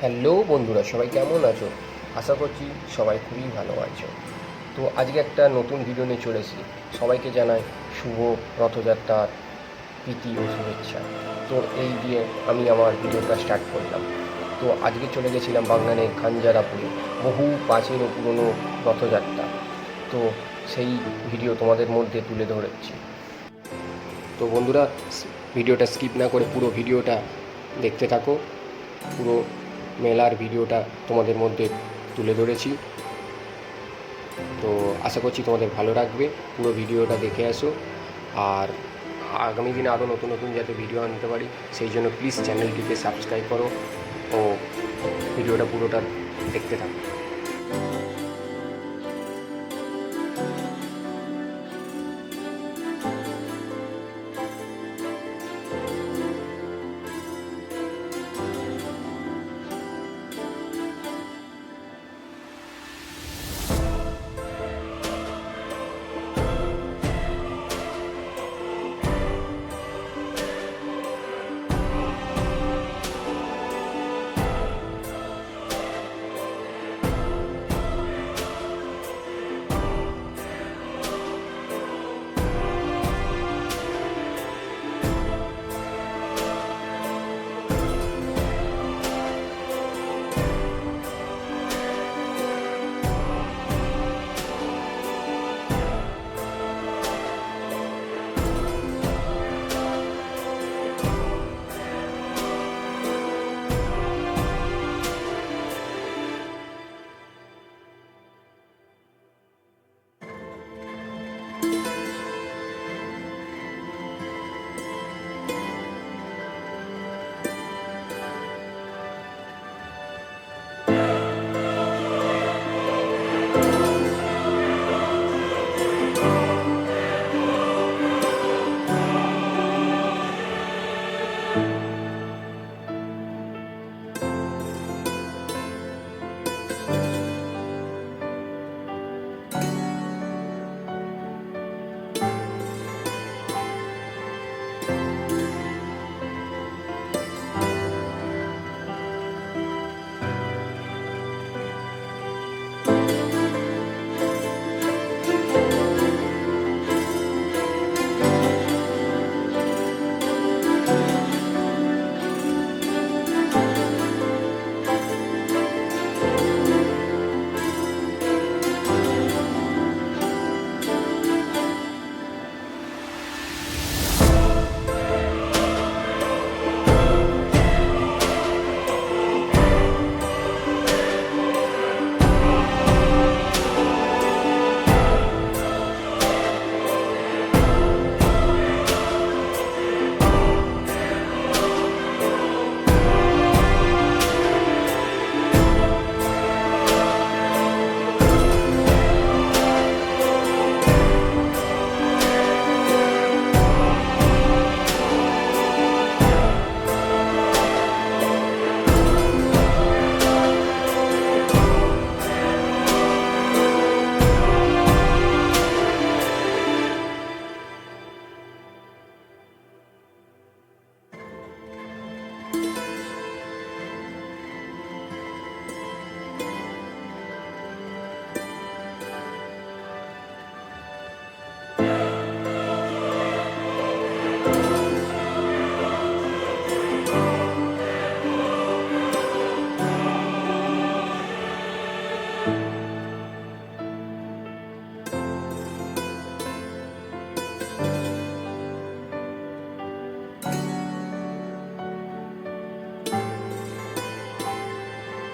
Hello বন্ধুরা, সবাই কেমন আছো? আশা করছি সবাই খুবই ভালো আছো। তো আজকে একটা নতুন ভিডিও নিয়ে চলেছি সবাইকে জানাই শুভ রথযাত্রার প্রীতি ও শুভেচ্ছা। তো এই দিয়ে আমি আমার ভিডিওটা স্টার্ট করলাম। তো আজকে চলে গেছিলাম বাগনানের খানজারাপুরে বহু প্রাচীন ও পুরনো রথযাত্রা। তো সেই ভিডিও তোমাদের মধ্যে তুলে ধরেছি। তো বন্ধুরা, ভিডিওটা স্কিপ না করে পুরো ভিডিওটা দেখতে থাকো। পুরো মেলার ভিডিওটা তোমাদের মধ্যে তুলে ধরেছি। তো আশা করছি তোমাদের ভালো রাখবে পুরো ভিডিওটা দেখে আসো। আর আগামী দিনে আরও নতুন নতুন যাতে ভিডিও আনতে পারি, সেই জন্য প্লিজ চ্যানেলটিকে সাবস্ক্রাইব করো ও ভিডিওটা পুরোটা দেখতে থাকো।